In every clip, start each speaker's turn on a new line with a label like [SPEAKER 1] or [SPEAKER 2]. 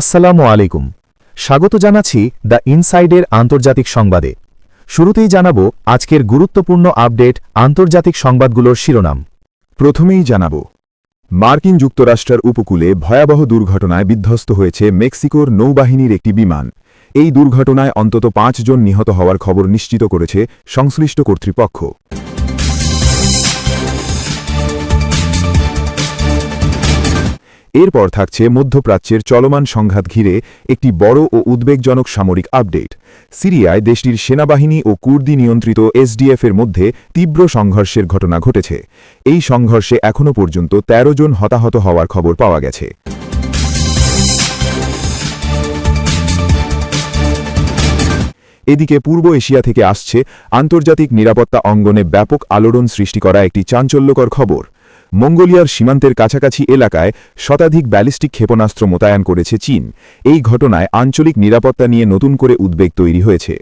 [SPEAKER 1] আসসালামু আলাইকুম স্বাগত জানাচ্ছি দ্য ইনসাইডের আন্তর্জাতিক সংবাদে শুরুতেই জানাব আজকের গুরুত্বপূর্ণ আপডেট আন্তর্জাতিক সংবাদগুলোর শিরোনাম
[SPEAKER 2] প্রথমেই জানাব মার্কিন যুক্তরাষ্ট্রের উপকূলে ভয়াবহ দুর্ঘটনায় বিধ্বস্ত হয়েছে মেক্সিকোর নৌবাহিনীর একটি বিমান এই দুর্ঘটনায় অন্তত পাঁচজন নিহত হওয়ার খবর নিশ্চিত করেছে সংশ্লিষ্ট কর্তৃপক্ষ এরপর থাকছে মধ্যপ্রাচ্যের চলমান সংঘাত ঘিরে একটি বড় ও উদ্বেগজনক সামরিক আপডেট সিরিয়ায় দেশটির সেনাবাহিনী ও কুর্দি নিয়ন্ত্রিত এসডিএফের মধ্যে তীব্র সংঘর্ষের ঘটনা ঘটেছে এই সংঘর্ষে এখনও পর্যন্ত ১৩ জন হতাহত হওয়ার খবর পাওয়া গেছে এদিকে পূর্ব এশিয়া থেকে আসছে আন্তর্জাতিক নিরাপত্তা অঙ্গনে ব্যাপক আলোড়ন সৃষ্টি করা একটি চাঞ্চল্যকর খবর মঙ্গোলিয়ার সীমান্তের কাছাকাছি এলাকায় শতাধিক ব্যালিস্টিক ক্ষেপণাস্ত্র মোতায়েন করেছে চীন এই ঘটনায় আঞ্চলিক নিরাপত্তা নিয়ে নতুন করে উদ্বেগ তৈরি হয়েছে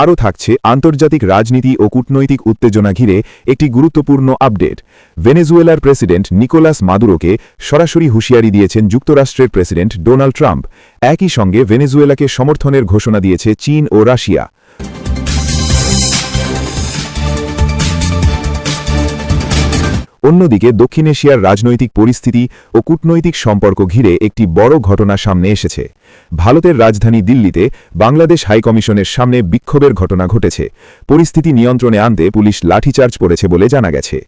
[SPEAKER 2] আরও থাকছে আন্তর্জাতিক রাজনীতি ও কূটনৈতিক উত্তেজনা ঘিরে একটি গুরুত্বপূর্ণ আপডেট ভেনেজুয়েলার প্রেসিডেন্ট নিকোলাস মাদুরোকে সরাসরি হুঁশিয়ারি দিয়েছেন যুক্তরাষ্ট্রের প্রেসিডেন্ট ডোনাল্ড ট্রাম্প একই সঙ্গে ভেনেজুয়েলাকে সমর্থনের ঘোষণা দিয়েছে চীন ও রাশিয়া অন্যদিকে দক্ষিণ এশিয়ার রাজনৈতিক পরিস্থিতি ও কূটনৈতিক সম্পর্ক ঘিরে একটি বড় ঘটনা সামনে এসেছে ভারতের রাজধানী দিল্লিতে বাংলাদেশ হাইকমিশনের সামনে বিক্ষোভের ঘটনা ঘটেছে পরিস্থিতি নিয়ন্ত্রণে আনতে পুলিশ লাঠিচার্জ করেছে বলে জানা গেছে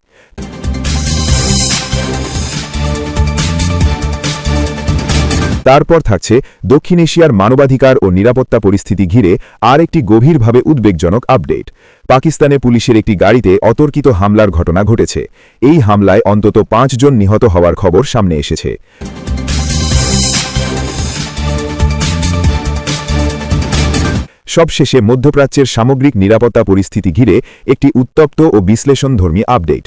[SPEAKER 2] তারপর থাকছে দক্ষিণ এশিয়ার মানবাধিকার ও নিরাপত্তা পরিস্থিতি ঘিরে আর একটি গভীরভাবে উদ্বেগজনক আপডেট পাকিস্তানে পুলিশের একটি গাড়িতে অতর্কিত হামলার ঘটনা ঘটেছে এই হামলায় অন্তত পাঁচজন নিহত হওয়ার খবর সামনে এসেছে সবশেষে মধ্যপ্রাচ্যের সামগ্রিক নিরাপত্তা পরিস্থিতি ঘিরে একটি উত্তপ্ত ও বিশ্লেষণধর্মী আপডেট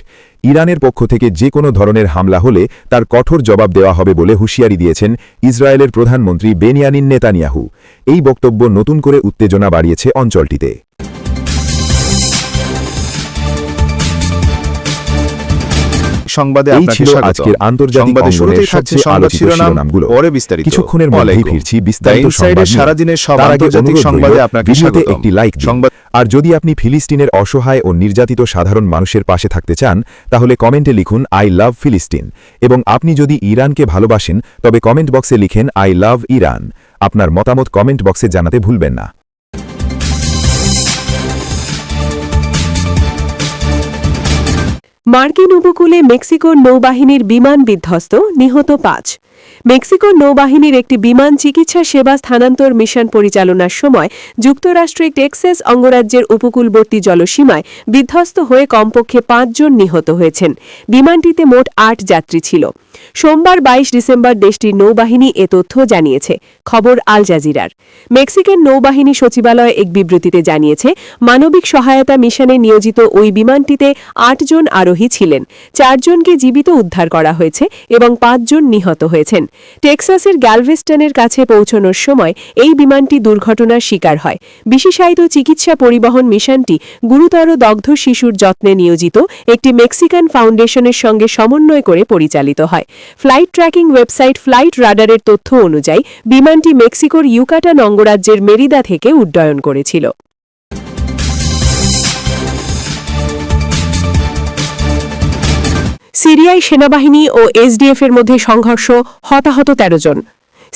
[SPEAKER 2] ইরানের পক্ষ থেকে যে কোনো ধরনের হামলা হলে তার কঠোর জবাব দেওয়া হবে বলে হুঁশিয়ারি দিয়েছেন ইসরায়েলের প্রধানমন্ত্রী বেনিয়ানিন নেতানিয়াহু এই বক্তব্য নতুন করে উত্তেজনা বাড়িয়েছে অঞ্চলটিতে সংবাদে এই ছিল আজকের আন্তর্জাতিক থাকছে সংবাদ শিরোনামগুলো পরে বিস্তারিত কিছুক্ষণের মধ্যেই ফিরছি বিস্তারিত সব আন্তর্জাতিক সংবাদে আপনাকে স্বাগত একটি লাইক সংবাদ আর যদি আপনি ফিলিস্তিনের অসহায় ও নির্যাতিত সাধারণ মানুষের পাশে থাকতে চান তাহলে কমেন্টে লিখুন আই লাভ ফিলিস্তিন এবং আপনি যদি ইরানকে ভালোবাসেন তবে কমেন্ট বক্সে লিখেন আই লাভ ইরান আপনার মতামত কমেন্ট বক্সে জানাতে ভুলবেন না
[SPEAKER 3] মার্কিন উপকূলে মেক্সিকোর নৌবাহিনীর বিমান বিধ্বস্ত নিহত পাঁচ মেক্সিকো নৌবাহিনীর একটি বিমান চিকিৎসা সেবা স্থানান্তর মিশন পরিচালনার সময় যুক্তরাষ্ট্রের টেক্সাস অঙ্গরাজ্যের উপকূলবর্তী জলসীমায় বিধ্বস্ত হয়ে কমপক্ষে পাঁচজন নিহত হয়েছেন বিমানটিতে মোট আট যাত্রী ছিল সোমবার বাইশ ডিসেম্বর দেশটির নৌবাহিনী এ তথ্য জানিয়েছে খবর আল জাজিরার মেক্সিকান নৌবাহিনী সচিবালয় এক বিবৃতিতে জানিয়েছে মানবিক সহায়তা মিশনে নিয়োজিত ওই বিমানটিতে আটজন আরোহী ছিলেন চারজনকে জীবিত উদ্ধার করা হয়েছে এবং পাঁচজন নিহত হয়েছেন টেক্সাসের গ্যালভেস্টনের কাছে পৌঁছানোর সময় এই বিমানটি দুর্ঘটনার শিকার হয় বিশেষায়িত চিকিৎসা পরিবহন মিশনটি গুরুতর দগ্ধ শিশুর যত্নে নিয়োজিত একটি মেক্সিকান ফাউন্ডেশনের সঙ্গে সমন্বয় করে পরিচালিত হয় ফ্লাইট ট্র্যাকিং ওয়েবসাইট ফ্লাইট রাডারের তথ্য অনুযায়ী বিমানটি মেক্সিকোর ইউকাটা নঙ্গরাজ্যের মেরিদা থেকে উড্ডয়ন করেছিল সিরিয়ায় সেনাবাহিনী ও এসডিএফ এর মধ্যে সংঘর্ষ হতাহত তেরো জন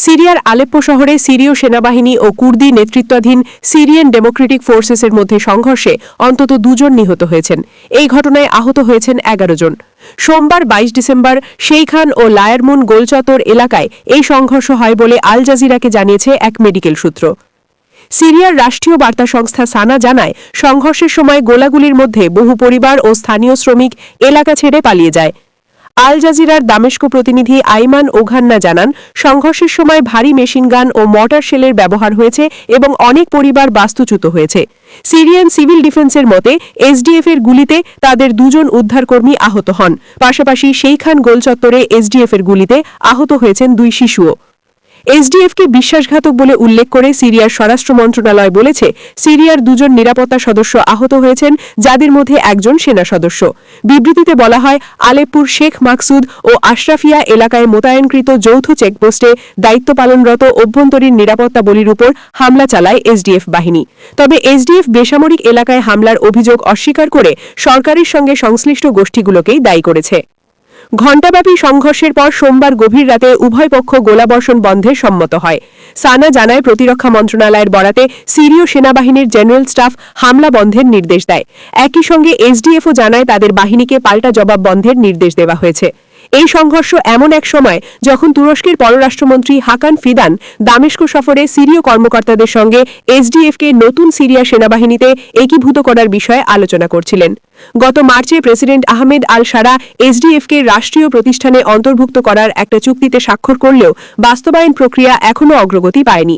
[SPEAKER 3] সিরিয়ার আলেপ্পো শহরে সিরীয় সেনাবাহিনী ও কুর্দি নেতৃত্বাধীন সিরিয়ান ডেমোক্রেটিক ফোর্সেসের মধ্যে সংঘর্ষে অন্তত দুজন নিহত হয়েছেন এই ঘটনায় আহত হয়েছেন এগারো জন সোমবার বাইশ ডিসেম্বর শেইখান ও লায়ারমুন গোলচত্বর এলাকায় এই সংঘর্ষ হয় বলে আল জাজিরাকে জানিয়েছে এক মেডিকেল সূত্র সিরিয়ার রাষ্ট্রীয় বার্তা সংস্থা সানা জানায় সংঘর্ষের সময় গোলাগুলির মধ্যে বহু পরিবার ও স্থানীয় শ্রমিক এলাকা ছেড়ে পালিয়ে যায় আল জাজিরার দামেস্ক প্রতিনিধি আইমান ওঘান্না জানান সংঘর্ষের সময় ভারী মেশিনগান ও মর্টার শেলের ব্যবহার হয়েছে এবং অনেক পরিবার বাস্তুচ্যুত হয়েছে সিরিয়ান সিভিল ডিফেন্সের মতে এসডিএফ এর গুলিতে তাদের দুজন উদ্ধারকর্মী আহত হন পাশাপাশি সেইখান গোলচত্বরে গোল চত্বরে এসডিএফ এর গুলিতে আহত হয়েছেন দুই শিশুও এসডিএফকে বিশ্বাসঘাতক বলে উল্লেখ করে সিরিয়ার স্বরাষ্ট্র মন্ত্রণালয় বলেছে সিরিয়ার দুজন নিরাপত্তা সদস্য আহত হয়েছেন যাদের মধ্যে একজন সেনা সদস্য বিবৃতিতে বলা হয় আলেপুর শেখ মাকসুদ ও আশরাফিয়া এলাকায় মোতায়েনকৃত যৌথ চেকপোস্টে দায়িত্ব পালনরত অভ্যন্তরীণ নিরাপত্তা বলির উপর হামলা চালায় এসডিএফ বাহিনী তবে এসডিএফ বেসামরিক এলাকায় হামলার অভিযোগ অস্বীকার করে সরকারের সঙ্গে সংশ্লিষ্ট গোষ্ঠীগুলোকেই দায়ী করেছে ঘণ্টাব্যাপী সংঘর্ষের পর সোমবার গভীর রাতে উভয় পক্ষ গোলাবর্ষণ বন্ধে সম্মত হয় সানা জানায় প্রতিরক্ষা মন্ত্রণালয়ের বরাতে সিরীয় সেনাবাহিনীর জেনারেল স্টাফ হামলা বন্ধের নির্দেশ দেয় একই সঙ্গে এসডিএফও জানায় তাদের বাহিনীকে পাল্টা জবাব বন্ধের নির্দেশ দেওয়া হয়েছে এই সংঘর্ষ এমন এক সময় যখন তুরস্কের পররাষ্ট্রমন্ত্রী হাকান ফিদান দামেস্ক সফরে সিরীয় কর্মকর্তাদের সঙ্গে এসডিএফকে নতুন সিরিয়া সেনাবাহিনীতে একীভূত করার বিষয়ে আলোচনা করছিলেন গত মার্চে প্রেসিডেন্ট আহমেদ আল সারা এসডিএফকে রাষ্ট্রীয় প্রতিষ্ঠানে অন্তর্ভুক্ত করার একটা চুক্তিতে স্বাক্ষর করলেও বাস্তবায়ন প্রক্রিয়া এখনও অগ্রগতি পায়নি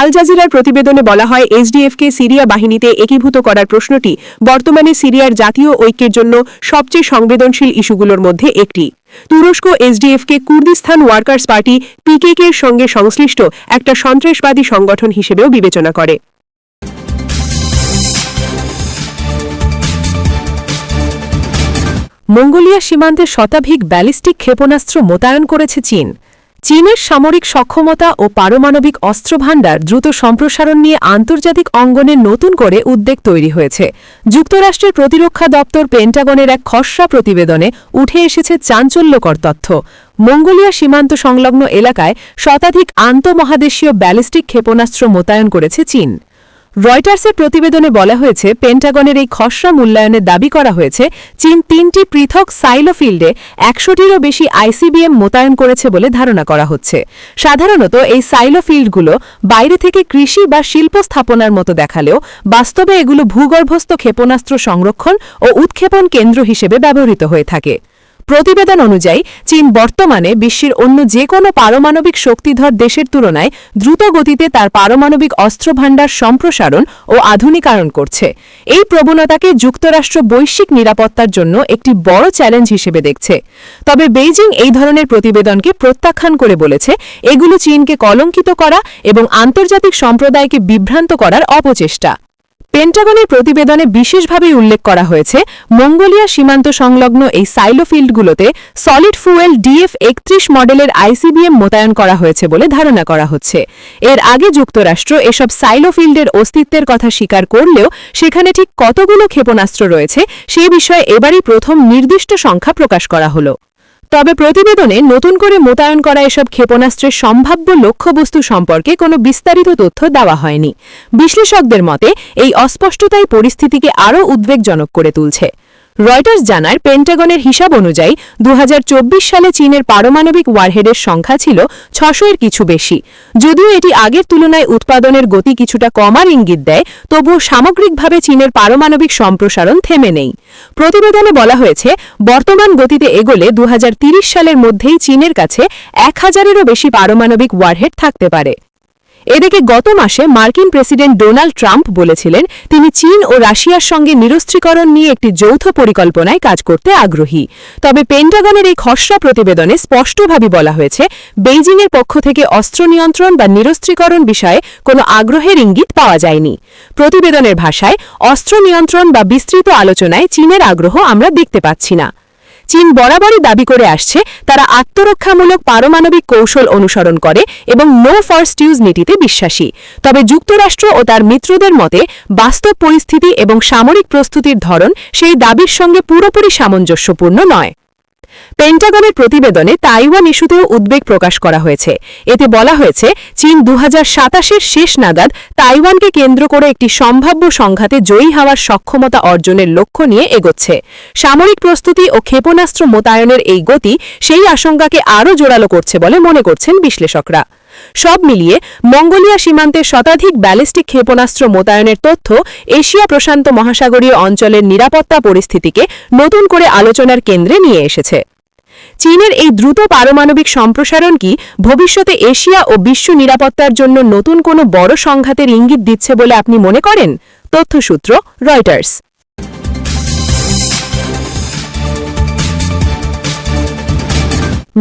[SPEAKER 3] আল জাজিরার প্রতিবেদনে বলা হয় এসডিএফকে সিরিয়া বাহিনীতে একীভূত করার প্রশ্নটি বর্তমানে সিরিয়ার জাতীয় ঐক্যের জন্য সবচেয়ে সংবেদনশীল ইস্যুগুলোর মধ্যে একটি তুরস্ক এসডিএফকে কুর্দিস্তান ওয়ার্কার্স পার্টি এর সঙ্গে সংশ্লিষ্ট একটা সন্ত্রাসবাদী সংগঠন হিসেবেও বিবেচনা করে মঙ্গোলিয়া সীমান্তে শতাধিক ব্যালিস্টিক ক্ষেপণাস্ত্র মোতায়েন করেছে চীন চীনের সামরিক সক্ষমতা ও পারমাণবিক অস্ত্রভাণ্ডার দ্রুত সম্প্রসারণ নিয়ে আন্তর্জাতিক অঙ্গনে নতুন করে উদ্বেগ তৈরি হয়েছে যুক্তরাষ্ট্রের প্রতিরক্ষা দপ্তর পেন্টাগনের এক খসড়া প্রতিবেদনে উঠে এসেছে চাঞ্চল্যকর তথ্য মঙ্গোলিয়া সীমান্ত সংলগ্ন এলাকায় শতাধিক আন্তমহাদেশীয় ব্যালিস্টিক ক্ষেপণাস্ত্র মোতায়েন করেছে চীন রয়টার্সের প্রতিবেদনে বলা হয়েছে পেন্টাগনের এই খসড়া মূল্যায়নের দাবি করা হয়েছে চীন তিনটি পৃথক সাইলো ফিল্ডে একশোটিরও বেশি আইসিবিএম মোতায়েন করেছে বলে ধারণা করা হচ্ছে সাধারণত এই সাইলো ফিল্ডগুলো বাইরে থেকে কৃষি বা শিল্প স্থাপনার মতো দেখালেও বাস্তবে এগুলো ভূগর্ভস্থ ক্ষেপণাস্ত্র সংরক্ষণ ও উৎক্ষেপণ কেন্দ্র হিসেবে ব্যবহৃত হয়ে থাকে প্রতিবেদন অনুযায়ী চীন বর্তমানে বিশ্বের অন্য যে কোনো পারমাণবিক শক্তিধর দেশের তুলনায় দ্রুত গতিতে তার পারমাণবিক অস্ত্রভাণ্ডার সম্প্রসারণ ও আধুনিকায়ন করছে এই প্রবণতাকে যুক্তরাষ্ট্র বৈশ্বিক নিরাপত্তার জন্য একটি বড় চ্যালেঞ্জ হিসেবে দেখছে তবে বেইজিং এই ধরনের প্রতিবেদনকে প্রত্যাখ্যান করে বলেছে এগুলো চীনকে কলঙ্কিত করা এবং আন্তর্জাতিক সম্প্রদায়কে বিভ্রান্ত করার অপচেষ্টা পেন্টাগনের প্রতিবেদনে বিশেষভাবে উল্লেখ করা হয়েছে মঙ্গোলিয়া সীমান্ত সংলগ্ন এই সাইলো ফিল্ডগুলোতে সলিড ফুয়েল ডিএফ একত্রিশ মডেলের আইসিবিএম মোতায়েন করা হয়েছে বলে ধারণা করা হচ্ছে এর আগে যুক্তরাষ্ট্র এসব সাইলো ফিল্ডের অস্তিত্বের কথা স্বীকার করলেও সেখানে ঠিক কতগুলো ক্ষেপণাস্ত্র রয়েছে সে বিষয়ে এবারই প্রথম নির্দিষ্ট সংখ্যা প্রকাশ করা হলো তবে প্রতিবেদনে নতুন করে মোতায়েন করা এসব ক্ষেপণাস্ত্রের সম্ভাব্য লক্ষ্যবস্তু সম্পর্কে কোনো বিস্তারিত তথ্য দেওয়া হয়নি বিশ্লেষকদের মতে এই অস্পষ্টতাই পরিস্থিতিকে আরও উদ্বেগজনক করে তুলছে রয়টার্স জানায় পেন্টাগনের হিসাব অনুযায়ী দু সালে চীনের পারমাণবিক ওয়ারহেডের সংখ্যা ছিল ছশো এর কিছু বেশি যদিও এটি আগের তুলনায় উৎপাদনের গতি কিছুটা কমার ইঙ্গিত দেয় তবুও সামগ্রিকভাবে চীনের পারমাণবিক সম্প্রসারণ থেমে নেই প্রতিবেদনে বলা হয়েছে বর্তমান গতিতে এগোলে দু সালের মধ্যেই চীনের কাছে এক হাজারেরও বেশি পারমাণবিক ওয়ারহেড থাকতে পারে এদিকে গত মাসে মার্কিন প্রেসিডেন্ট ডোনাল্ড ট্রাম্প বলেছিলেন তিনি চীন ও রাশিয়ার সঙ্গে নিরস্ত্রীকরণ নিয়ে একটি যৌথ পরিকল্পনায় কাজ করতে আগ্রহী তবে পেন্টাগনের এই খসড়া প্রতিবেদনে স্পষ্টভাবে বলা হয়েছে বেইজিংয়ের পক্ষ থেকে অস্ত্র নিয়ন্ত্রণ বা নিরস্ত্রীকরণ বিষয়ে কোনো আগ্রহের ইঙ্গিত পাওয়া যায়নি প্রতিবেদনের ভাষায় অস্ত্র নিয়ন্ত্রণ বা বিস্তৃত আলোচনায় চীনের আগ্রহ আমরা দেখতে পাচ্ছি না চীন বরাবরই দাবি করে আসছে তারা আত্মরক্ষামূলক পারমাণবিক কৌশল অনুসরণ করে এবং নো ফার্স্ট ইউজ নীতিতে বিশ্বাসী তবে যুক্তরাষ্ট্র ও তার মিত্রদের মতে বাস্তব পরিস্থিতি এবং সামরিক প্রস্তুতির ধরন সেই দাবির সঙ্গে পুরোপুরি সামঞ্জস্যপূর্ণ নয় পেন্টাগনের প্রতিবেদনে তাইওয়ান ইস্যুতেও উদ্বেগ প্রকাশ করা হয়েছে এতে বলা হয়েছে চীন দু হাজার শেষ নাগাদ তাইওয়ানকে কেন্দ্র করে একটি সম্ভাব্য সংঘাতে জয়ী হওয়ার সক্ষমতা অর্জনের লক্ষ্য নিয়ে এগোচ্ছে সামরিক প্রস্তুতি ও ক্ষেপণাস্ত্র মোতায়নের এই গতি সেই আশঙ্কাকে আরও জোরালো করছে বলে মনে করছেন বিশ্লেষকরা সব মিলিয়ে মঙ্গোলিয়া সীমান্তে শতাধিক ব্যালিস্টিক ক্ষেপণাস্ত্র মোতায়েনের তথ্য এশিয়া প্রশান্ত মহাসাগরীয় অঞ্চলের নিরাপত্তা পরিস্থিতিকে নতুন করে আলোচনার কেন্দ্রে নিয়ে এসেছে চীনের এই দ্রুত পারমাণবিক সম্প্রসারণ কি ভবিষ্যতে এশিয়া ও বিশ্ব নিরাপত্তার জন্য নতুন কোনো বড় সংঘাতের ইঙ্গিত দিচ্ছে বলে আপনি মনে করেন তথ্যসূত্র রয়টার্স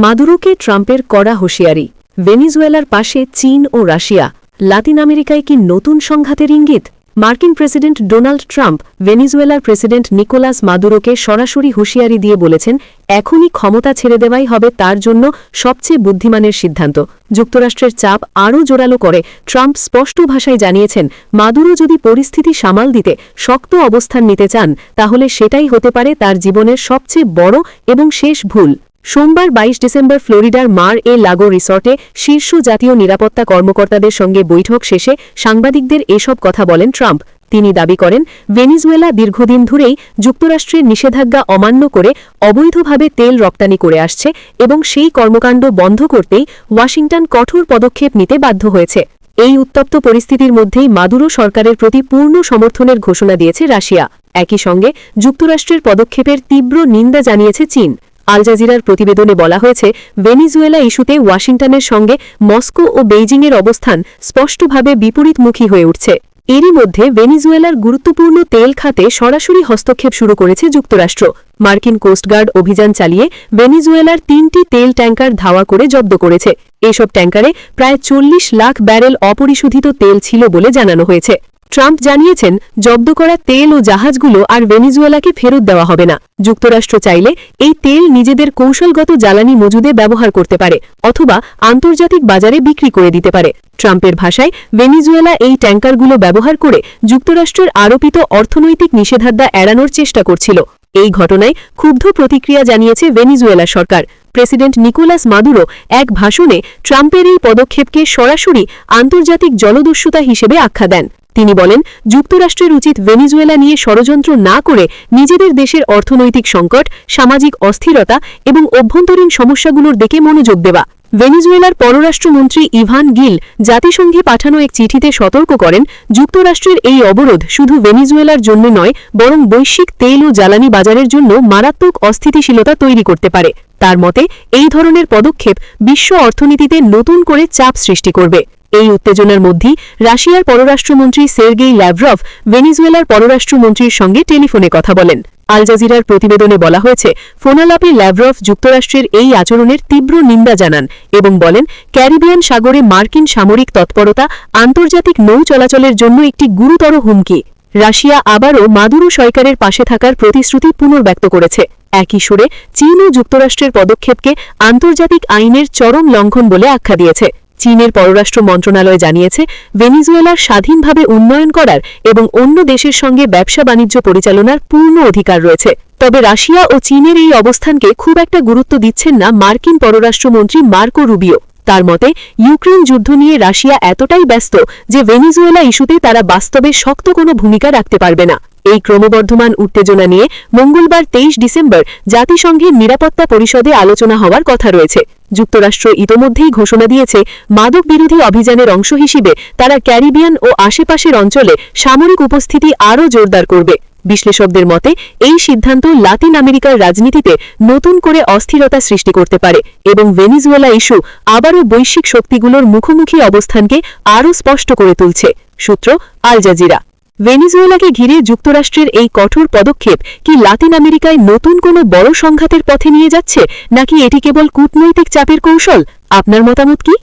[SPEAKER 3] মাদুরোকে ট্রাম্পের কড়া হুঁশিয়ারি ভেনিজুয়েলার পাশে চীন ও রাশিয়া লাতিন আমেরিকায় কি নতুন সংঘাতের ইঙ্গিত মার্কিন প্রেসিডেন্ট ডোনাল্ড ট্রাম্প ভেনিজুয়েলার প্রেসিডেন্ট নিকোলাস মাদুরোকে সরাসরি হুঁশিয়ারি দিয়ে বলেছেন এখনই ক্ষমতা ছেড়ে দেওয়াই হবে তার জন্য সবচেয়ে বুদ্ধিমানের সিদ্ধান্ত যুক্তরাষ্ট্রের চাপ আরও জোরালো করে ট্রাম্প স্পষ্ট ভাষায় জানিয়েছেন মাদুরো যদি পরিস্থিতি সামাল দিতে শক্ত অবস্থান নিতে চান তাহলে সেটাই হতে পারে তার জীবনের সবচেয়ে বড় এবং শেষ ভুল সোমবার বাইশ ডিসেম্বর ফ্লোরিডার মার এ লাগো রিসর্টে শীর্ষ জাতীয় নিরাপত্তা কর্মকর্তাদের সঙ্গে বৈঠক শেষে সাংবাদিকদের এসব কথা বলেন ট্রাম্প তিনি দাবি করেন ভেনিজুয়েলা দীর্ঘদিন ধরেই যুক্তরাষ্ট্রের নিষেধাজ্ঞা অমান্য করে অবৈধভাবে তেল রপ্তানি করে আসছে এবং সেই কর্মকাণ্ড বন্ধ করতেই ওয়াশিংটন কঠোর পদক্ষেপ নিতে বাধ্য হয়েছে এই উত্তপ্ত পরিস্থিতির মধ্যেই মাদুরো সরকারের প্রতি পূর্ণ সমর্থনের ঘোষণা দিয়েছে রাশিয়া একই সঙ্গে যুক্তরাষ্ট্রের পদক্ষেপের তীব্র নিন্দা জানিয়েছে চীন আল জাজিরার প্রতিবেদনে বলা হয়েছে ভেনিজুয়েলা ইস্যুতে ওয়াশিংটনের সঙ্গে মস্কো ও বেইজিংয়ের অবস্থান স্পষ্টভাবে বিপরীতমুখী হয়ে উঠছে এরই মধ্যে ভেনিজুয়েলার গুরুত্বপূর্ণ তেল খাতে সরাসরি হস্তক্ষেপ শুরু করেছে যুক্তরাষ্ট্র মার্কিন কোস্টগার্ড অভিযান চালিয়ে ভেনিজুয়েলার তিনটি তেল ট্যাঙ্কার ধাওয়া করে জব্দ করেছে এসব ট্যাঙ্কারে প্রায় চল্লিশ লাখ ব্যারেল অপরিশোধিত তেল ছিল বলে জানানো হয়েছে ট্রাম্প জানিয়েছেন জব্দ করা তেল ও জাহাজগুলো আর ভেনিজুয়েলাকে ফেরত দেওয়া হবে না যুক্তরাষ্ট্র চাইলে এই তেল নিজেদের কৌশলগত জ্বালানি মজুদে ব্যবহার করতে পারে অথবা আন্তর্জাতিক বাজারে বিক্রি করে দিতে পারে ট্রাম্পের ভাষায় ভেনিজুয়েলা এই ট্যাঙ্কারগুলো ব্যবহার করে যুক্তরাষ্ট্রের আরোপিত অর্থনৈতিক নিষেধাজ্ঞা এড়ানোর চেষ্টা করছিল এই ঘটনায় ক্ষুব্ধ প্রতিক্রিয়া জানিয়েছে ভেনিজুয়েলা সরকার প্রেসিডেন্ট নিকোলাস মাদুরো এক ভাষণে ট্রাম্পের এই পদক্ষেপকে সরাসরি আন্তর্জাতিক জলদস্যুতা হিসেবে আখ্যা দেন তিনি বলেন যুক্তরাষ্ট্রের উচিত ভেনিজুয়েলা নিয়ে ষড়যন্ত্র না করে নিজেদের দেশের অর্থনৈতিক সংকট সামাজিক অস্থিরতা এবং অভ্যন্তরীণ সমস্যাগুলোর দিকে মনোযোগ দেওয়া ভেনিজুয়েলার পররাষ্ট্রমন্ত্রী ইভান গিল জাতিসংঘে পাঠানো এক চিঠিতে সতর্ক করেন যুক্তরাষ্ট্রের এই অবরোধ শুধু ভেনিজুয়েলার জন্য নয় বরং বৈশ্বিক তেল ও জ্বালানি বাজারের জন্য মারাত্মক অস্থিতিশীলতা তৈরি করতে পারে তার মতে এই ধরনের পদক্ষেপ বিশ্ব অর্থনীতিতে নতুন করে চাপ সৃষ্টি করবে এই উত্তেজনার মধ্যেই রাশিয়ার পররাষ্ট্রমন্ত্রী সের্গেই ল্যাভরভ ভেনিজুয়েলার পররাষ্ট্রমন্ত্রীর সঙ্গে টেলিফোনে কথা বলেন আল জাজিরার প্রতিবেদনে বলা হয়েছে ফোনালাপি ল্যাভরফ যুক্তরাষ্ট্রের এই আচরণের তীব্র নিন্দা জানান এবং বলেন ক্যারিবিয়ান সাগরে মার্কিন সামরিক তৎপরতা আন্তর্জাতিক নৌ চলাচলের জন্য একটি গুরুতর হুমকি রাশিয়া আবারও মাদুরো সরকারের পাশে থাকার প্রতিশ্রুতি পুনর্ব্যক্ত করেছে একই সুরে চীন ও যুক্তরাষ্ট্রের পদক্ষেপকে আন্তর্জাতিক আইনের চরম লঙ্ঘন বলে আখ্যা দিয়েছে চীনের পররাষ্ট্র মন্ত্রণালয় জানিয়েছে ভেনিজুয়েলার স্বাধীনভাবে উন্নয়ন করার এবং অন্য দেশের সঙ্গে ব্যবসা বাণিজ্য পরিচালনার পূর্ণ অধিকার রয়েছে তবে রাশিয়া ও চীনের এই অবস্থানকে খুব একটা গুরুত্ব দিচ্ছেন না মার্কিন পররাষ্ট্রমন্ত্রী মার্কো রুবিও তার মতে ইউক্রেন যুদ্ধ নিয়ে রাশিয়া এতটাই ব্যস্ত যে ভেনিজুয়েলা ইস্যুতে তারা বাস্তবে শক্ত কোনো ভূমিকা রাখতে পারবে না এই ক্রমবর্ধমান উত্তেজনা নিয়ে মঙ্গলবার তেইশ ডিসেম্বর জাতিসংঘের নিরাপত্তা পরিষদে আলোচনা হওয়ার কথা রয়েছে যুক্তরাষ্ট্র ইতোমধ্যেই ঘোষণা দিয়েছে মাদক বিরোধী অভিযানের অংশ হিসেবে তারা ক্যারিবিয়ান ও আশেপাশের অঞ্চলে সামরিক উপস্থিতি আরও জোরদার করবে বিশ্লেষকদের মতে এই সিদ্ধান্ত লাতিন আমেরিকার রাজনীতিতে নতুন করে অস্থিরতা সৃষ্টি করতে পারে এবং ভেনিজুয়েলা ইস্যু আবারও বৈশ্বিক শক্তিগুলোর মুখোমুখি অবস্থানকে আরও স্পষ্ট করে তুলছে সূত্র আল জাজিরা ভেনিজুয়েলাকে ঘিরে যুক্তরাষ্ট্রের এই কঠোর পদক্ষেপ কি লাতিন আমেরিকায় নতুন কোনো বড় সংঘাতের পথে নিয়ে যাচ্ছে নাকি এটি কেবল কূটনৈতিক চাপের কৌশল আপনার মতামত কি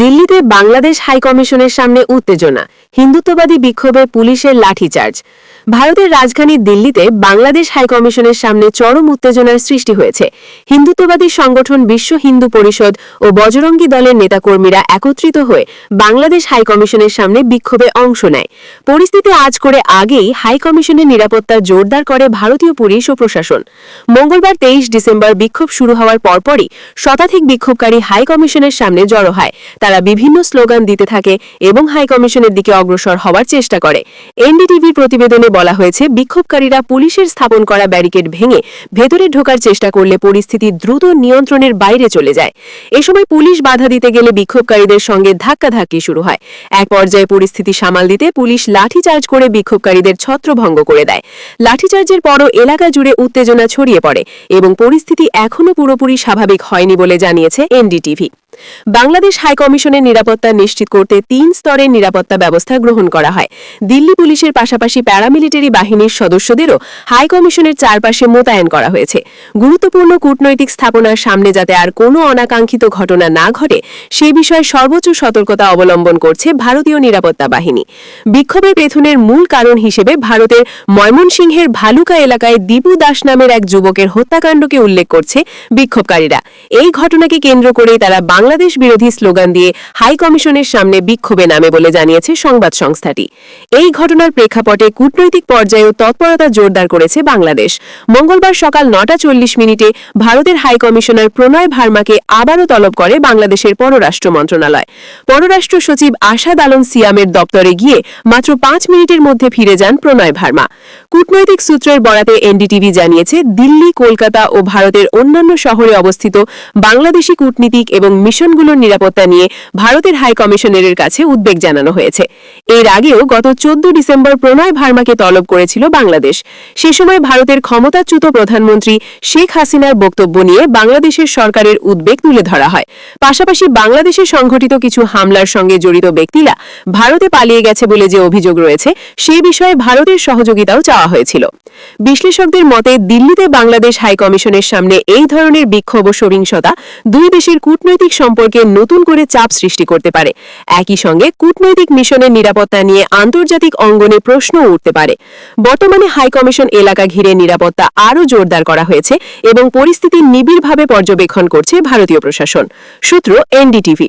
[SPEAKER 3] দিল্লিতে বাংলাদেশ হাইকমিশনের সামনে উত্তেজনা হিন্দুত্ববাদী বিক্ষোভে পুলিশের লাঠিচার্জ ভারতের রাজধানী দিল্লিতে বাংলাদেশ হাইকমিশনের সামনে চরম উত্তেজনার সৃষ্টি হয়েছে হিন্দুত্ববাদী সংগঠন বিশ্ব হিন্দু পরিষদ ও বজরঙ্গী দলের নেতাকর্মীরা একত্রিত হয়ে বাংলাদেশ হাইকমিশনের সামনে বিক্ষোভে অংশ নেয় পরিস্থিতি আজ করে আগেই হাইকমিশনের নিরাপত্তা জোরদার করে ভারতীয় পুলিশ ও প্রশাসন মঙ্গলবার তেইশ ডিসেম্বর বিক্ষোভ শুরু হওয়ার পরপরই শতাধিক বিক্ষোভকারী হাইকমিশনের সামনে জড়ো হয় তারা বিভিন্ন স্লোগান দিতে থাকে এবং হাইকমিশনের দিকে অগ্রসর হওয়ার চেষ্টা করে এনডিটিভির প্রতিবেদনে বলা হয়েছে বিক্ষোভকারীরা পুলিশের স্থাপন করা ব্যারিকেড ভেঙে ভেতরে ঢোকার চেষ্টা করলে পরিস্থিতি দ্রুত নিয়ন্ত্রণের বাইরে চলে যায় এ সময় পুলিশ বাধা দিতে গেলে বিক্ষোভকারীদের সঙ্গে ধাক্কাধাক্কি শুরু হয় এক পর্যায়ে পরিস্থিতি সামাল দিতে পুলিশ লাঠিচার্জ করে বিক্ষোভকারীদের ছত্রভঙ্গ করে দেয় লাঠিচার্জের পরও এলাকা জুড়ে উত্তেজনা ছড়িয়ে পড়ে এবং পরিস্থিতি এখনও পুরোপুরি স্বাভাবিক হয়নি বলে জানিয়েছে এনডিটিভি বাংলাদেশ হাইকমিশনের নিরাপত্তা নিশ্চিত করতে তিন স্তরের নিরাপত্তা ব্যবস্থা গ্রহণ করা হয় দিল্লি পুলিশের পাশাপাশি প্যারামিলিটারি বাহিনীর সদস্যদেরও হাইকমিশনের চারপাশে মোতায়েন করা হয়েছে গুরুত্বপূর্ণ কূটনৈতিক স্থাপনার সামনে যাতে আর কোনো অনাকাঙ্ক্ষিত ঘটনা না ঘটে সে বিষয়ে সর্বোচ্চ সতর্কতা অবলম্বন করছে ভারতীয় নিরাপত্তা বাহিনী বিক্ষোভের পেথনের মূল কারণ হিসেবে ভারতের ময়মনসিংহের ভালুকা এলাকায় দীপু দাস নামের এক যুবকের হত্যাকাণ্ডকে উল্লেখ করছে বিক্ষোভকারীরা এই ঘটনাকে কেন্দ্র করেই তারা বাংলা বাংলাদেশ বিরোধী স্লোগান দিয়ে হাই কমিশনের সামনে বিক্ষোভে নামে বলে জানিয়েছে সংবাদ সংস্থাটি এই ঘটনার প্রেক্ষাপটে কূটনৈতিক পর্যায়েও তৎপরতা জোরদার করেছে বাংলাদেশ মঙ্গলবার সকাল নটা চল্লিশ মিনিটে ভারতের হাই কমিশনার প্রণয় ভার্মাকে আবারও তলব করে বাংলাদেশের পররাষ্ট্র মন্ত্রণালয় পররাষ্ট্র সচিব আশাদ আলম সিয়ামের দপ্তরে গিয়ে মাত্র পাঁচ মিনিটের মধ্যে ফিরে যান প্রণয় ভার্মা কূটনৈতিক সূত্রের বরাতে এনডিটিভি জানিয়েছে দিল্লি কলকাতা ও ভারতের অন্যান্য শহরে অবস্থিত বাংলাদেশি কূটনীতিক এবং মিশনগুলোর নিরাপত্তা নিয়ে ভারতের হাই কমিশনারের কাছে উদ্বেগ জানানো হয়েছে এর আগেও গত চোদ্দ ডিসেম্বর প্রণয় ভার্মাকে তলব করেছিল বাংলাদেশ সে সময় ভারতের ক্ষমতাচ্যুত প্রধানমন্ত্রী শেখ হাসিনার বক্তব্য নিয়ে বাংলাদেশের সরকারের উদ্বেগ তুলে ধরা হয় পাশাপাশি বাংলাদেশে সংঘটিত কিছু হামলার সঙ্গে জড়িত ব্যক্তিরা ভারতে পালিয়ে গেছে বলে যে অভিযোগ রয়েছে সে বিষয়ে ভারতের সহযোগিতাও চাওয়া হয়েছিল বিশ্লেষকদের মতে দিল্লিতে বাংলাদেশ হাইকমিশনের সামনে এই ধরনের বিক্ষোভ ও সহিংসতা দুই দেশের কূটনৈতিক সম্পর্কে নতুন করে চাপ সৃষ্টি করতে পারে একই সঙ্গে কূটনৈতিক মিশনের নিরাপত্তা নিয়ে আন্তর্জাতিক অঙ্গনে প্রশ্ন উঠতে পারে বর্তমানে হাইকমিশন এলাকা ঘিরে নিরাপত্তা আরও জোরদার করা হয়েছে এবং পরিস্থিতি নিবিড়ভাবে পর্যবেক্ষণ করছে ভারতীয় প্রশাসন সূত্র এনডিটিভি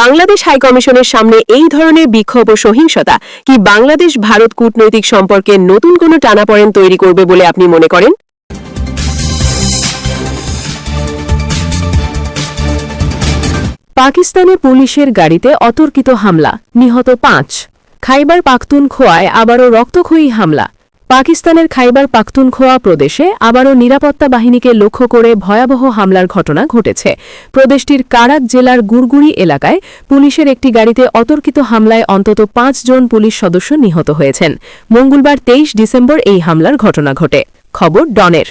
[SPEAKER 3] বাংলাদেশ হাইকমিশনের সামনে এই ধরনের বিক্ষোভ ও সহিংসতা কি বাংলাদেশ ভারত কূটনৈতিক সম্পর্কে নতুন কোনো টানাপড়েন তৈরি করবে বলে আপনি মনে করেন পাকিস্তানে পুলিশের গাড়িতে অতর্কিত হামলা নিহত পাঁচ খাইবার পাখতুনখোয়ায় আবারও রক্তক্ষয়ী হামলা পাকিস্তানের খাইবার পাখতুনখোয়া প্রদেশে আবারও নিরাপত্তা বাহিনীকে লক্ষ্য করে ভয়াবহ হামলার ঘটনা ঘটেছে প্রদেশটির কারাক জেলার গুরগুড়ি এলাকায় পুলিশের একটি গাড়িতে অতর্কিত হামলায় অন্তত পাঁচজন পুলিশ সদস্য নিহত হয়েছেন মঙ্গলবার তেইশ ডিসেম্বর এই হামলার ঘটনা ঘটে খবর ডনের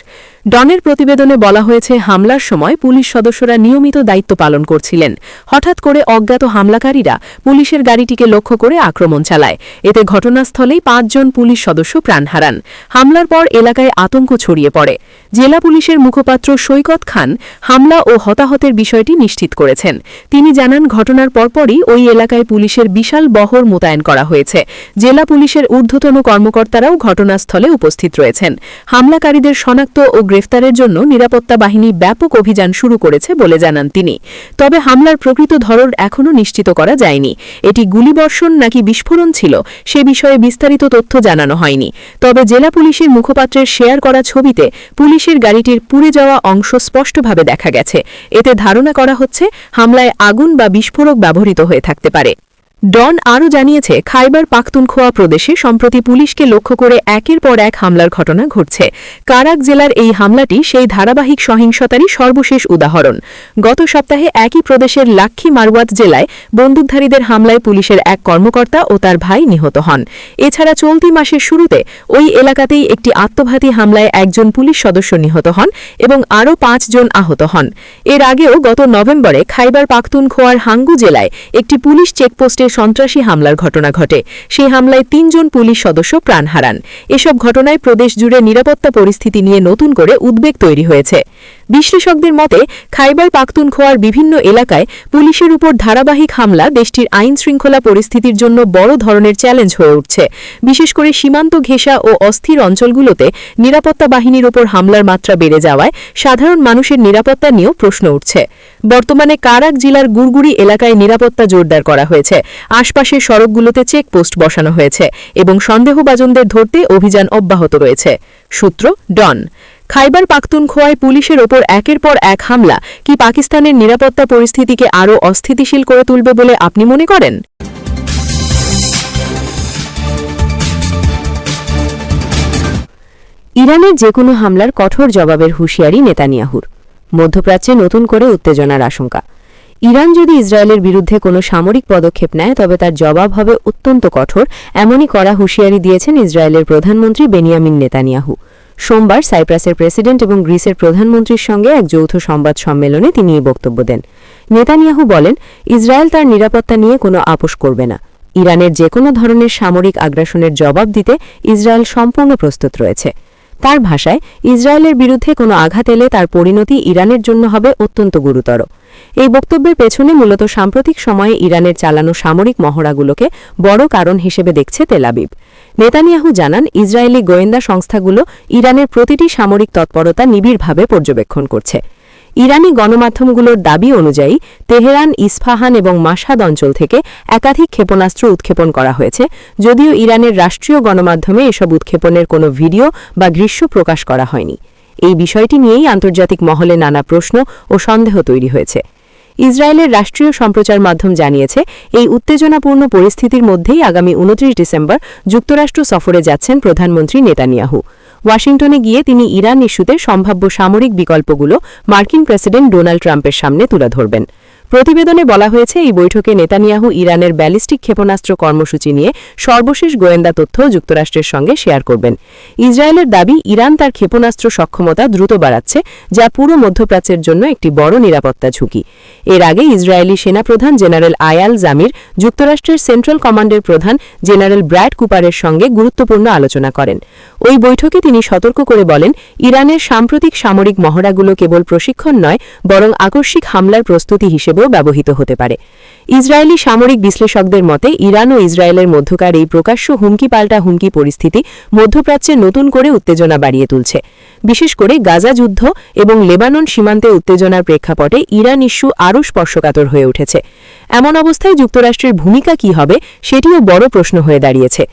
[SPEAKER 3] ডনের প্রতিবেদনে বলা হয়েছে হামলার সময় পুলিশ সদস্যরা নিয়মিত দায়িত্ব পালন করছিলেন হঠাৎ করে অজ্ঞাত হামলাকারীরা পুলিশের গাড়িটিকে লক্ষ্য করে আক্রমণ চালায় এতে ঘটনাস্থলেই পাঁচজন পুলিশ সদস্য প্রাণ হারান হামলার পর এলাকায় আতঙ্ক ছড়িয়ে পড়ে জেলা পুলিশের মুখপাত্র সৈকত খান হামলা ও হতাহতের বিষয়টি নিশ্চিত করেছেন তিনি জানান ঘটনার পরপরই ওই এলাকায় পুলিশের বিশাল বহর মোতায়েন করা হয়েছে জেলা পুলিশের ঊর্ধ্বতন কর্মকর্তারাও ঘটনাস্থলে উপস্থিত রয়েছেন হামলাকারীদের শনাক্ত ও গ্রেফতারের জন্য নিরাপত্তা বাহিনী ব্যাপক অভিযান শুরু করেছে বলে জানান তিনি তবে হামলার প্রকৃত ধরন এখনও নিশ্চিত করা যায়নি এটি গুলিবর্ষণ নাকি বিস্ফোরণ ছিল সে বিষয়ে বিস্তারিত তথ্য জানানো হয়নি তবে জেলা পুলিশের মুখপাত্রের শেয়ার করা ছবিতে পুলিশের গাড়িটির পুড়ে যাওয়া অংশ স্পষ্টভাবে দেখা গেছে এতে ধারণা করা হচ্ছে হামলায় আগুন বা বিস্ফোরক ব্যবহৃত হয়ে থাকতে পারে ডন আরও জানিয়েছে খাইবার পাখতুনখোয়া প্রদেশে সম্প্রতি পুলিশকে লক্ষ্য করে একের পর এক হামলার ঘটনা ঘটছে কারাক জেলার এই হামলাটি সেই ধারাবাহিক সহিংসতারই সর্বশেষ উদাহরণ গত সপ্তাহে একই প্রদেশের লাক্ষী মারওয়াত জেলায় বন্দুকধারীদের হামলায় পুলিশের এক কর্মকর্তা ও তার ভাই নিহত হন এছাড়া চলতি মাসের শুরুতে ওই এলাকাতেই একটি আত্মঘাতী হামলায় একজন পুলিশ সদস্য নিহত হন এবং আরও পাঁচজন আহত হন এর আগেও গত নভেম্বরে খাইবার পাখতুনখোয়ার হাঙ্গু জেলায় একটি পুলিশ চেকপোস্টের সন্ত্রাসী হামলার ঘটনা ঘটে সেই হামলায় তিনজন পুলিশ সদস্য প্রাণ হারান এসব ঘটনায় প্রদেশ জুড়ে নিরাপত্তা পরিস্থিতি নিয়ে নতুন করে উদ্বেগ তৈরি হয়েছে বিশ্লেষকদের মতে খাইবার পাখতুনখোয়ার বিভিন্ন এলাকায় পুলিশের উপর ধারাবাহিক হামলা দেশটির আইন শৃঙ্খলা পরিস্থিতির জন্য বড় ধরনের চ্যালেঞ্জ হয়ে উঠছে বিশেষ করে সীমান্ত ঘেঁষা ও অস্থির অঞ্চলগুলোতে নিরাপত্তা বাহিনীর উপর হামলার মাত্রা বেড়ে যাওয়ায় সাধারণ মানুষের নিরাপত্তা নিয়েও প্রশ্ন উঠছে বর্তমানে কারাক জেলার গুড়গুড়ি এলাকায় নিরাপত্তা জোরদার করা হয়েছে আশপাশের সড়কগুলোতে চেকপোস্ট বসানো হয়েছে এবং সন্দেহবাজনদের ধরতে অভিযান অব্যাহত রয়েছে সূত্র ডন খাইবার পাখতুনখোয়ায় পুলিশের ওপর একের পর এক হামলা কি পাকিস্তানের নিরাপত্তা পরিস্থিতিকে আরও অস্থিতিশীল করে তুলবে বলে আপনি মনে করেন ইরানের যে কোনো হামলার কঠোর জবাবের হুঁশিয়ারি নেতানিয়াহুর মধ্যপ্রাচ্যে নতুন করে উত্তেজনার আশঙ্কা ইরান যদি ইসরায়েলের বিরুদ্ধে কোনো সামরিক পদক্ষেপ নেয় তবে তার জবাব হবে অত্যন্ত কঠোর এমনই করা হুঁশিয়ারি দিয়েছেন ইসরায়েলের প্রধানমন্ত্রী বেনিয়ামিন নেতানিয়াহু সোমবার সাইপ্রাসের প্রেসিডেন্ট এবং গ্রিসের প্রধানমন্ত্রীর সঙ্গে এক যৌথ সংবাদ সম্মেলনে তিনি এই বক্তব্য দেন নেতানিয়াহু বলেন ইসরায়েল তার নিরাপত্তা নিয়ে কোনো আপোষ করবে না ইরানের যে কোনো ধরনের সামরিক আগ্রাসনের জবাব দিতে ইসরায়েল সম্পূর্ণ প্রস্তুত রয়েছে তার ভাষায় ইসরায়েলের বিরুদ্ধে কোনো আঘাত এলে তার পরিণতি ইরানের জন্য হবে অত্যন্ত গুরুতর এই বক্তব্যের পেছনে মূলত সাম্প্রতিক সময়ে ইরানের চালানো সামরিক মহড়াগুলোকে বড় কারণ হিসেবে দেখছে তেলাবিব নেতানিয়াহু জানান ইসরায়েলি গোয়েন্দা সংস্থাগুলো ইরানের প্রতিটি সামরিক তৎপরতা নিবিড়ভাবে পর্যবেক্ষণ করছে ইরানি গণমাধ্যমগুলোর দাবি অনুযায়ী তেহরান ইস্ফাহান এবং মাসাদ অঞ্চল থেকে একাধিক ক্ষেপণাস্ত্র উৎক্ষেপণ করা হয়েছে যদিও ইরানের রাষ্ট্রীয় গণমাধ্যমে এসব উৎক্ষেপণের কোনো ভিডিও বা গ্রীষ্ম প্রকাশ করা হয়নি এই বিষয়টি নিয়েই আন্তর্জাতিক মহলে নানা প্রশ্ন ও সন্দেহ তৈরি হয়েছে ইসরায়েলের রাষ্ট্রীয় সম্প্রচার মাধ্যম জানিয়েছে এই উত্তেজনাপূর্ণ পরিস্থিতির মধ্যেই আগামী উনত্রিশ ডিসেম্বর যুক্তরাষ্ট্র সফরে যাচ্ছেন প্রধানমন্ত্রী নেতানিয়াহু ওয়াশিংটনে গিয়ে তিনি ইরান ইস্যুতে সম্ভাব্য সামরিক বিকল্পগুলো মার্কিন প্রেসিডেন্ট ডোনাল্ড ট্রাম্পের সামনে তুলে ধরবেন প্রতিবেদনে বলা হয়েছে এই বৈঠকে নেতানিয়াহু ইরানের ব্যালিস্টিক ক্ষেপণাস্ত্র কর্মসূচি নিয়ে সর্বশেষ গোয়েন্দা তথ্য যুক্তরাষ্ট্রের সঙ্গে শেয়ার করবেন ইসরায়েলের দাবি ইরান তার ক্ষেপণাস্ত্র সক্ষমতা দ্রুত বাড়াচ্ছে যা পুরো মধ্যপ্রাচ্যের জন্য একটি বড় নিরাপত্তা ঝুঁকি এর আগে ইসরায়েলি সেনাপ্রধান জেনারেল আয়াল জামির যুক্তরাষ্ট্রের সেন্ট্রাল কমান্ডের প্রধান জেনারেল ব্র্যাড কুপারের সঙ্গে গুরুত্বপূর্ণ আলোচনা করেন ওই বৈঠকে তিনি সতর্ক করে বলেন ইরানের সাম্প্রতিক সামরিক মহড়াগুলো কেবল প্রশিক্ষণ নয় বরং আকস্মিক হামলার প্রস্তুতি হিসেবে হিসেবেও ব্যবহৃত হতে পারে ইসরায়েলি সামরিক বিশ্লেষকদের মতে ইরান ও ইসরায়েলের মধ্যকার এই প্রকাশ্য হুমকি পাল্টা হুমকি পরিস্থিতি মধ্যপ্রাচ্যে নতুন করে উত্তেজনা বাড়িয়ে তুলছে বিশেষ করে গাজা যুদ্ধ এবং লেবানন সীমান্তে উত্তেজনার প্রেক্ষাপটে ইরান ইস্যু আরও স্পর্শকাতর হয়ে উঠেছে এমন অবস্থায় যুক্তরাষ্ট্রের ভূমিকা কি হবে সেটিও বড় প্রশ্ন হয়ে দাঁড়িয়েছে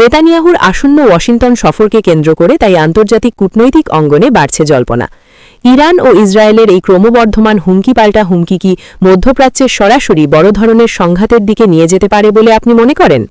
[SPEAKER 3] নেতানিয়াহুর আসন্ন ওয়াশিংটন সফরকে কেন্দ্র করে তাই আন্তর্জাতিক কূটনৈতিক অঙ্গনে বাড়ছে জল্পনা ইরান ও ইসরায়েলের এই ক্রমবর্ধমান হুমকি পাল্টা হুমকি কি মধ্যপ্রাচ্যে সরাসরি বড় ধরনের সংঘাতের দিকে নিয়ে যেতে পারে বলে আপনি মনে করেন